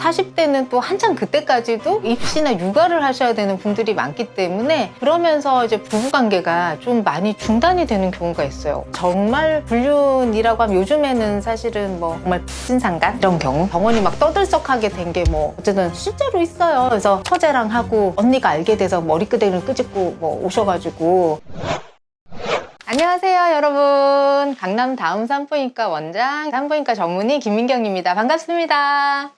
40대는 또 한참 그때까지도 입시나 육아를 하셔야 되는 분들이 많기 때문에 그러면서 이제 부부관계가 좀 많이 중단이 되는 경우가 있어요. 정말 불륜이라고 하면 요즘에는 사실은 뭐 정말 부신상간 이런 경우 병원이 막 떠들썩하게 된 게 뭐 어쨌든 실제로 있어요. 그래서 처제랑 하고 언니가 알게 돼서 머리끄댕이를 끄집고 뭐 오셔가지고 안녕하세요, 여러분. 강남 다음 산부인과 원장, 산부인과 전문의 김민경입니다. 반갑습니다.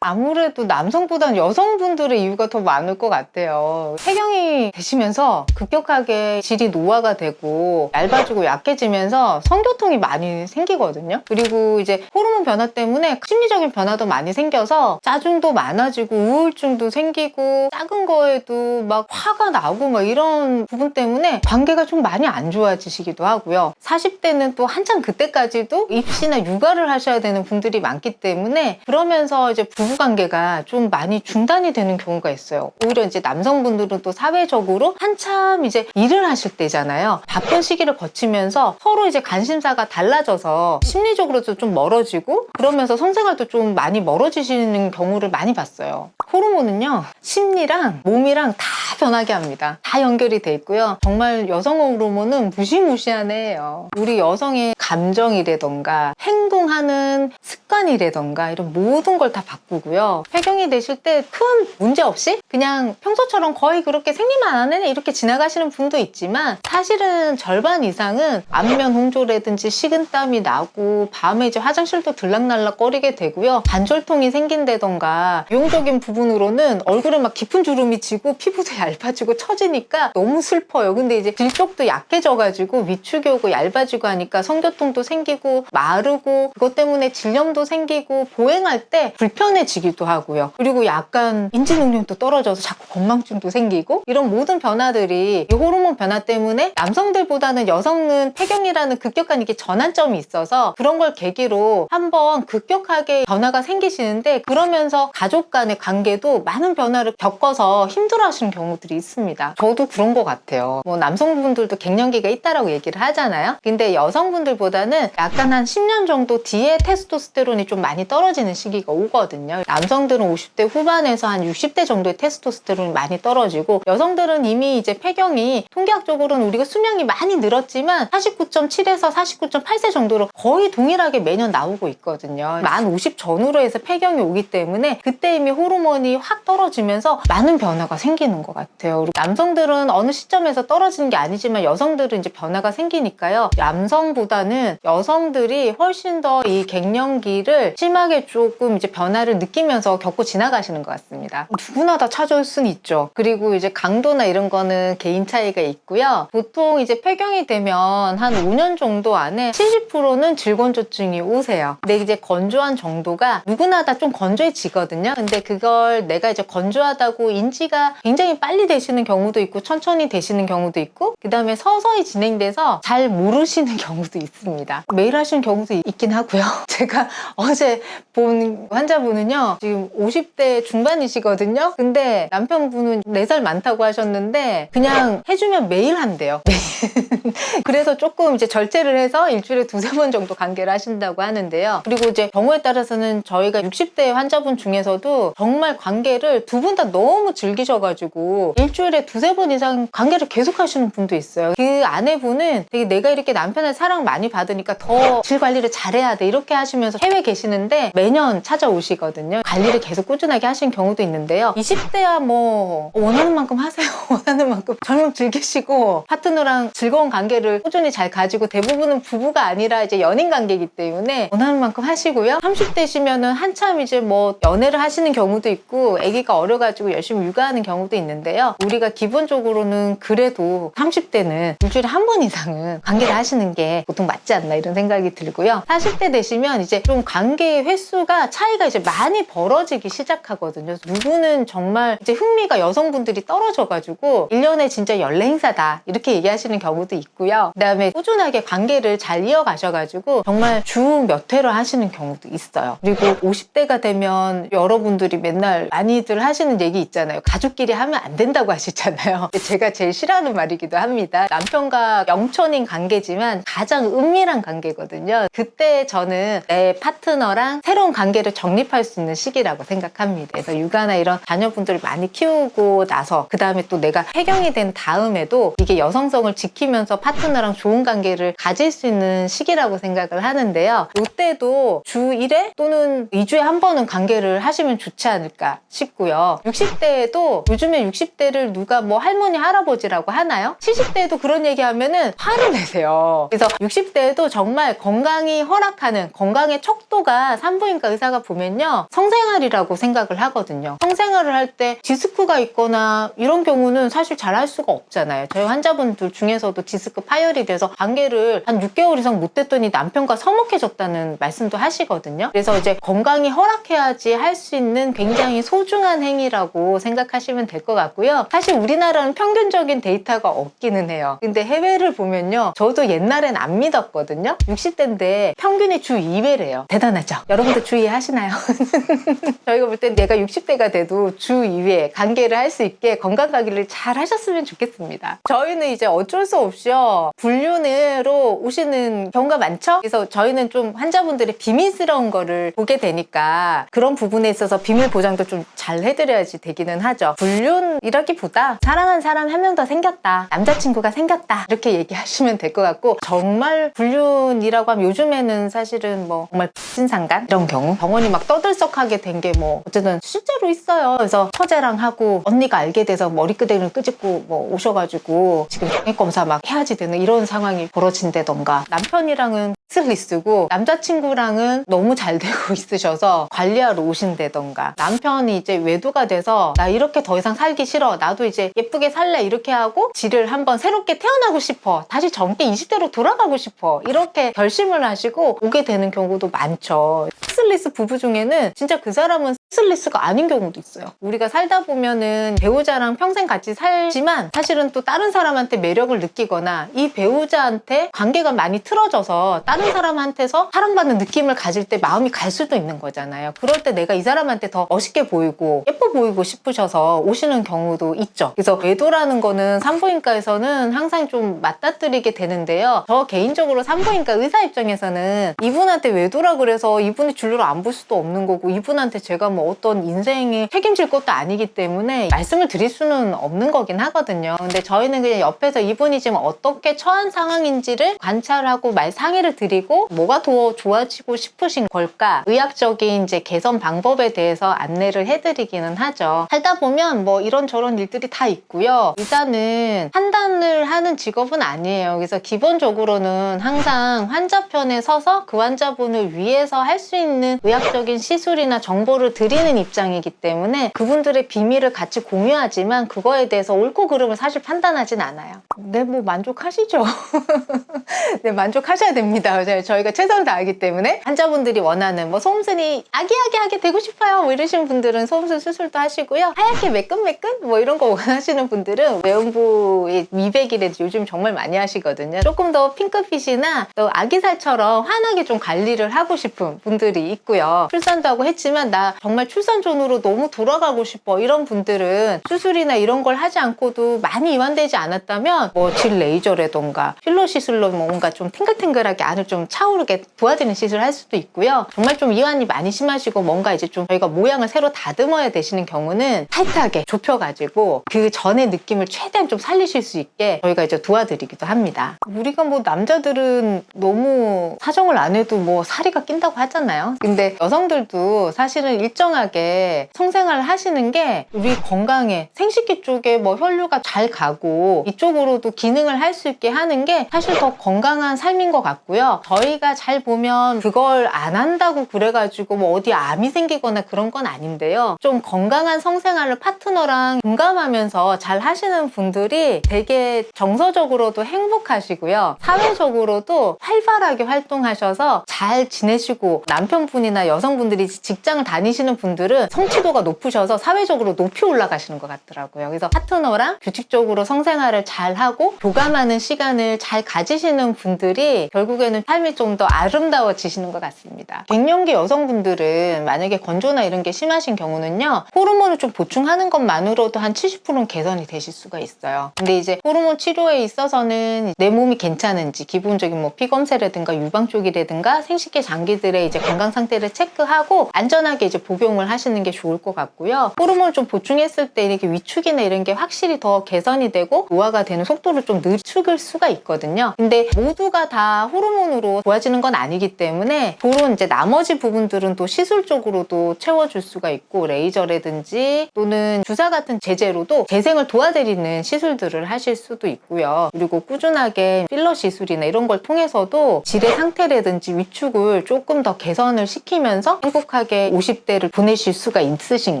아무래도 남성보다는 여성분들의 이유가 더 많을 것 같아요. 폐경이 되시면서 급격하게 질이 노화가 되고 얇아지고 약해지면서 성교통이 많이 생기거든요. 그리고 이제 호르몬 변화 때문에 심리적인 변화도 많이 생겨서 짜증도 많아지고 우울증도 생기고 작은 거에도 막 화가 나고 막 이런 부분 때문에 관계가 좀 많이 안 좋아지시기도 하고요. 40대는 또 한참 그때까지도 입시나 육아를 하셔야 되는 분들이 많기 때문에 그러면서 이제 부부 관계가 좀 많이 중단이 되는 경우가 있어요. 오히려 이제 남성분들은 또 사회적으로 한참 이제 일을 하실 때잖아요. 바쁜 시기를 거치면서 서로 이제 관심사가 달라져서 심리적으로도 좀 멀어지고 그러면서 성생활도 좀 많이 멀어지시는 경우를 많이 봤어요. 호르몬은요, 심리랑 몸이랑 다 변하게 합니다. 다 연결이 돼 있고요. 정말 여성 호르몬은 무시무시한 애예요. 우리 여성의 감정이라던가 행동하는 습관이라던가 이런 모든 걸 다 바꾸고 요. 폐경이 되실 때 큰 문제 없이 그냥 평소처럼 거의 그렇게 생리만 안 하네 이렇게 지나가시는 분도 있지만 사실은 절반 이상은 안면 홍조라든지 식은땀이 나고 밤에 이제 화장실도 들락날락 거리게 되고요. 관절통이 생긴다던가 유용적인 부분으로는 얼굴에 막 깊은 주름이 지고 피부도 얇아지고 처지니까 너무 슬퍼요. 근데 이제 질쪽도 약해져가지고 위축이 오고 얇아지고 하니까 성교통도 생기고 마르고 그것 때문에 질염도 생기고 보행할 때 불편해 지기도 하고요. 그리고 약간 인지 능력도 떨어져서 자꾸 건망증도 생기고 이런 모든 변화들이 이 호르몬 변화 때문에 남성들보다는 여성은 폐경이라는 급격한 이게 전환점이 있어서 그런 걸 계기로 한번 급격하게 변화가 생기시는데 그러면서 가족 간의 관계도 많은 변화를 겪어서 힘들어 하시는 경우들이 있습니다. 저도 그런 것 같아요. 뭐 남성분들도 갱년기가 있다라고 얘기를 하잖아요. 근데 여성분들보다는 약간 한 10년 정도 뒤에 테스토스테론이 좀 많이 떨어지는 시기가 오거든요. 남성들은 50대 후반에서 한 60대 정도의 테스토스테론이 많이 떨어지고 여성들은 이미 이제 폐경이 통계학적으로는 우리가 수명이 많이 늘었지만 49.7에서 49.8세 정도로 거의 동일하게 매년 나오고 있거든요. 만 50 전후로 해서 폐경이 오기 때문에 그때 이미 호르몬이 확 떨어지면서 많은 변화가 생기는 것 같아요. 남성들은 어느 시점에서 떨어지는 게 아니지만 여성들은 이제 변화가 생기니까요. 남성보다는 여성들이 훨씬 더 이 갱년기를 심하게 조금 이제 변화를 느끼 면서 겪고 지나가시는 것 같습니다. 누구나 다 찾아올 수는 있죠. 그리고 이제 강도나 이런 거는 개인 차이가 있고요. 보통 이제 폐경이 되면 한 5년 정도 안에 70%는 질건조증이 오세요. 근데 이제 건조한 정도가 누구나 다 좀 건조해지거든요. 근데 그걸 내가 이제 건조하다고 인지가 굉장히 빨리 되시는 경우도 있고 천천히 되시는 경우도 있고 그 다음에 서서히 진행돼서 잘 모르시는 경우도 있습니다. 매일 하시는 경우도 있긴 하고요. 제가 어제 본 환자분은요 지금 50대 중반이시거든요. 근데 남편분은 4살 많다고 하셨는데 그냥 해주면 매일 한대요. 그래서 조금 이제 절제를 해서 일주일에 두세 번 정도 관계를 하신다고 하는데요. 그리고 이제 경우에 따라서는 저희가 60대 환자분 중에서도 정말 관계를 두 분 다 너무 즐기셔가지고 일주일에 두세 번 이상 관계를 계속 하시는 분도 있어요. 그 아내분은 되게 내가 이렇게 남편의 사랑 많이 받으니까 더 질 관리를 잘해야 돼 이렇게 하시면서 해외 계시는데 매년 찾아오시거든요. 관리를 계속 꾸준하게 하시는 경우도 있는데요. 20대야 뭐 원하는 만큼 하세요. 원하는 만큼 젊음 즐기시고 파트너랑 즐거운 관계 를 꾸준히 잘 가지고 대부분은 부부가 아니라 이제 연인 관계이기 때문에 원하는 만큼 하시고요. 30대시면은 한참 이제 뭐 연애를 하시는 경우도 있고 아기가 어려가지고 열심히 육아하는 경우도 있는데요. 우리가 기본적으로는 그래도 30대는 일주일에 한 번 이상은 관계를 하시는 게 보통 맞지 않나 이런 생각이 들고요. 40대 되시면 이제 좀 관계의 횟수가 차이가 이제 많이 벌어지기 시작하거든요. 누구는 정말 이제 흥미가 여성분들이 떨어져가지고 1년에 진짜 연례 행사다 이렇게 얘기하시는 경우도 있고 요. 그다음에 꾸준하게 관계를 잘 이어가셔가지고 정말 주 몇 회로 하시는 경우도 있어요. 그리고 50대가 되면 여러분들이 맨날 많이들 하시는 얘기 있잖아요. 가족끼리 하면 안 된다고 하시잖아요. 제가 제일 싫어하는 말이기도 합니다. 남편과 영천인 관계지만 가장 은밀한 관계거든요. 그때 저는 내 파트너랑 새로운 관계를 정립할 수 있는 시기라고 생각합니다. 그래서 육아나 이런 자녀분들을 많이 키우고 나서 그 다음에 또 내가 폐경이 된 다음에도 이게 여성성을 지키면서 파트너랑 좋은 관계를 가질 수 있는 시기라고 생각을 하는데요. 이때도 주 1회 또는 2주에 한 번은 관계를 하시면 좋지 않을까 싶고요. 60대에도 요즘에 60대를 누가 뭐 할머니 할아버지라고 하나요? 70대에도 그런 얘기하면은 화를 내세요. 그래서 60대에도 정말 건강이 허락하는 건강의 척도가 산부인과 의사가 보면요 성생활이라고 생각을 하거든요. 성생활을 할 때 디스크가 있거나 이런 경우는 사실 잘 할 수가 없잖아요. 저희 환자분들 중에서도 디스크 파열이 돼서 관계를 한 6개월 이상 못 했더니 남편과 서먹해졌다는 말씀도 하시거든요. 그래서 이제 건강이 허락해야지 할 수 있는 굉장히 소중한 행위라고 생각하시면 될 것 같고요. 사실 우리나라는 평균적인 데이터가 없기는 해요. 근데 해외를 보면요. 저도 옛날엔 안 믿었거든요. 60대인데 평균이 주 2회래요. 대단하죠? 여러분들 주의하시나요? 저희가 볼 땐 내가 60대가 돼도 주 2회 관계를 할 수 있게 건강 관리를 잘 하셨으면 좋겠습니다. 저희는 이제 어쩔 수 없이요. 불륜으로 오시는 경우가 많죠? 그래서 저희는 좀 환자분들의 비밀스러운 거를 보게 되니까 그런 부분에 있어서 비밀 보장도 좀 잘 해드려야지 되기는 하죠. 불륜이라기보다 사랑하는 사람 한 명 더 생겼다. 남자친구가 생겼다. 이렇게 얘기하시면 될 것 같고 정말 불륜이라고 하면 요즘에는 사실은 뭐 정말 신상간 이런 경우 병원이 막 떠들썩하게 된 게 뭐 어쨌든 실제로 있어요. 그래서 처제랑 하고 언니가 알게 돼서 머리끄댕이를 끄집고 뭐 오셔가지고 지금 정액 검사 막 해야 지 되는 이런 상황이 벌어진다던가. 남편이랑은 스리쓰고 남자친구랑은 너무 잘 되고 있으셔서 관리하러 오신다던가 남편이 이제 외도가 돼서 나 이렇게 더 이상 살기 싫어 나도 이제 예쁘게 살래 이렇게 하고 지를 한번 새롭게 태어나고 싶어 다시 젊게 20대로 돌아가고 싶어 이렇게 결심을 하시고 오게 되는 경우도 많죠. 스리스 부부 중에는 진짜 그 사람은 스리스가 아닌 경우도 있어요. 우리가 살다 보면은 배우자랑 평생 같이 살지만 사실은 또 다른 사람한테 매력을 느끼거나 이 배우자한테 관계가 많이 틀어져서 다른 사람한테서 사랑받는 느낌을 가질 때 마음이 갈 수도 있는 거잖아요. 그럴 때 내가 이 사람한테 더 멋있게 보이고 예뻐 보이고 싶으셔서 오시는 경우도 있죠. 그래서 외도라는 거는 산부인과에서는 항상 좀 맞닥뜨리게 되는데요. 저 개인적으로 산부인과 의사 입장에서는 이분한테 외도라 그래서 이분이 진료를 안 볼 수도 없는 거고 이분한테 제가 뭐 어떤 인생에 책임질 것도 아니기 때문에 말씀을 드릴 수는 없는 거긴 하거든요. 근데 저희는 그냥 옆에서 이분이 지금 어떻게 처한 상황인지를 관찰하고 말 상의를 드리 고 뭐가 더 좋아지고 싶으신 걸까 의학적인 이제 개선 방법에 대해서 안내를 해드리기는 하죠. 살다 보면 뭐 이런저런 일들이 다 있고요. 의사는 판단을 하는 직업은 아니에요. 그래서 기본적으로는 항상 환자 편에 서서 그 환자분을 위해서 할 수 있는 의학적인 시술이나 정보를 드리는 입장이기 때문에 그분들의 비밀을 같이 공유하지만 그거에 대해서 옳고 그름을 사실 판단하진 않아요. 네, 뭐 만족하시죠? 네, 만족하셔야 됩니다. 저희- 저희가 최선을 다하기 때문에 환자분들이 원하는 뭐 소음순이 아기아기 하게 되고 싶어요. 뭐 이러신 분들은 소음순 수술도 하시고요. 하얗게 매끈매끈 뭐 이런 거 원하시는 분들은 외음부의 미백이래 요즘 정말 많이 하시거든요. 조금 더 핑크빛이나 또 아기살처럼 환하게 좀 관리를 하고 싶은 분들이 있고요. 출산도 하고 했지만 나 정말 출산 전으로 너무 돌아가고 싶어 이런 분들은 수술이나 이런 걸 하지 않고도 많이 이완되지 않았다면 뭐 질 레이저라던가 필러 시술로 뭔가 좀 탱글탱글하게 안을 좀 차오르게 도와드리는 시술을 할 수도 있고요. 정말 좀 이완이 많이 심하시고 뭔가 이제 좀 저희가 모양을 새로 다듬어야 되시는 경우는 타이트하게 좁혀가지고 그 전의 느낌을 최대한 좀 살리실 수 있게 저희가 이제 도와드리기도 합니다. 우리가 뭐 남자들은 너무 사정을 안 해도 뭐 사리가 낀다고 하잖아요. 근데 여성들도 사실은 일정하게 성생활을 하시는 게 우리 건강에 생식기 쪽에 뭐 혈류가 잘 가고 이쪽으로도 기능을 할 수 있게 하는 게 사실 더 건강한 삶인 것 같고요. 저희가 잘 보면 그걸 안 한다고 그래가지고 뭐 어디 암이 생기거나 그런 건 아닌데요. 좀 건강한 성생활을 파트너랑 공감하면서 잘 하시는 분들이 되게 정서적으로도 행복하시고요. 사회적으로도 활발하게 활동하셔서 잘 지내시고 남편분이나 여성분들이 직장을 다니시는 분들은 성취도가 높으셔서 사회적으로 높이 올라가시는 것 같더라고요. 그래서 파트너랑 규칙적으로 성생활을 잘 하고 교감하는 시간을 잘 가지시는 분들이 결국에는 삶이 좀 더 아름다워지시는 것 같습니다. 갱년기 여성분들은 만약에 건조나 이런 게 심하신 경우는요, 호르몬을 좀 보충하는 것만으로도 한 70%는 개선이 되실 수가 있어요. 근데 이제 호르몬 치료에 있어서는 내 몸이 괜찮은지 기본적인 뭐 피 검사라든가 유방 쪽이라든가 생식기 장기들의 이제 건강 상태를 체크하고 안전하게 이제 복용을 하시는 게 좋을 것 같고요. 호르몬을 좀 보충했을 때 이렇게 위축이나 이런 게 확실히 더 개선이 되고 노화가 되는 속도를 좀 늦출 수가 있거든요. 근데 모두가 다 호르몬 으로 좋아지는 건 아니기 때문에 그런 이제 나머지 부분들은 또 시술적으로도 채워줄 수가 있고 레이저라든지 또는 주사 같은 제재로도 재생을 도와드리는 시술들을 하실 수도 있고요. 그리고 꾸준하게 필러 시술이나 이런 걸 통해서도 질의 상태라든지 위축을 조금 더 개선을 시키면서 행복하게 50대를 보내실 수가 있으신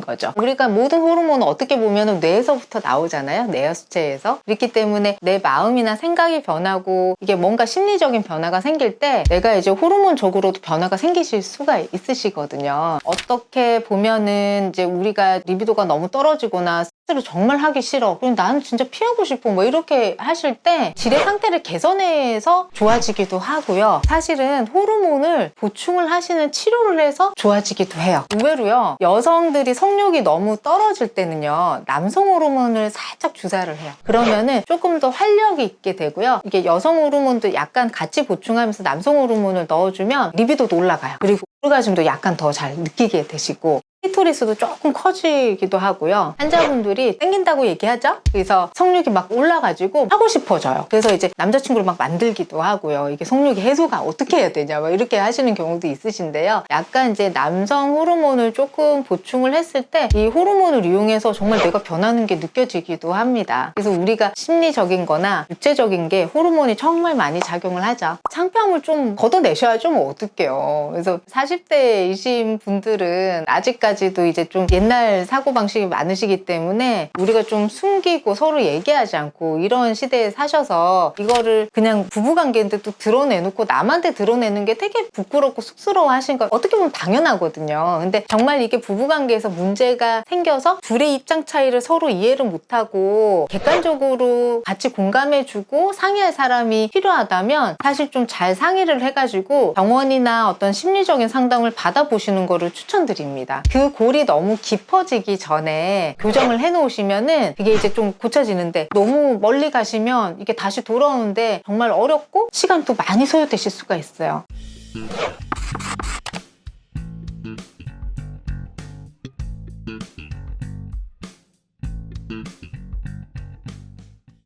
거죠. 우리가 모든 호르몬은 어떻게 보면 뇌에서부터 나오잖아요. 뇌하수체에서. 그렇기 때문에 내 마음이나 생각이 변하고 이게 뭔가 심리적인 변화가 생길 때 내가 이제 호르몬적으로도 변화가 생기실 수가 있으시거든요. 어떻게 보면은 이제 우리가 리비도가 너무 떨어지거나 스스로 정말 하기 싫어. 그럼 나는 진짜 피하고 싶어. 뭐 이렇게 하실 때 질의 상태를 개선해서 좋아지기도 하고요. 사실은 호르몬을 보충을 하시는 치료를 해서 좋아지기도 해요. 의외로요. 여성들이 성욕이 너무 떨어질 때는요. 남성 호르몬을 살짝 주사를 해요. 그러면은 조금 더 활력이 있게 되고요. 이게 여성 호르몬도 약간 같이 보충하면서 남성 호르몬을 넣어주면 리비도도 올라가요. 그리고 오르가즘도 약간 더 잘 느끼게 되시고 클토리스도 조금 커지기도 하고요. 환자분들이 땡긴다고 얘기하죠? 그래서 성욕이 막 올라가지고 하고 싶어져요. 그래서 이제 남자친구를 막 만들기도 하고요. 이게 성욕이 해소가 어떻게 해야 되냐, 막 이렇게 하시는 경우도 있으신데요. 약간 이제 남성 호르몬을 조금 보충을 했을 때 이 호르몬을 이용해서 정말 내가 변하는 게 느껴지기도 합니다. 그래서 우리가 심리적인 거나 육체적인 게 호르몬이 정말 많이 작용을 하죠. 창피함을 좀 걷어내셔야죠, 뭐 어떡해요. 그래서 40대이신 분들은 아직까지 도 이제 좀 옛날 사고방식이 많으시기 때문에 우리가 좀 숨기고 서로 얘기하지 않고 이런 시대에 사셔서 이거를 그냥 부부관계인데 또 드러내놓고 남한테 드러내는 게 되게 부끄럽고 쑥스러워 하신 거 어떻게 보면 당연하거든요. 근데 정말 이게 부부관계에서 문제가 생겨서 둘의 입장 차이를 서로 이해를 못하고 객관적으로 같이 공감해주고 상의할 사람이 필요하다면 사실 좀 잘 상의를 해가지고 병원이나 어떤 심리적인 상담을 받아보시는 거를 추천드립니다. 그 골이 너무 깊어지기 전에 교정을 해놓으시면은 그게 이제 좀 고쳐지는데 너무 멀리 가시면 이게 다시 돌아오는데 정말 어렵고 시간도 많이 소요되실 수가 있어요.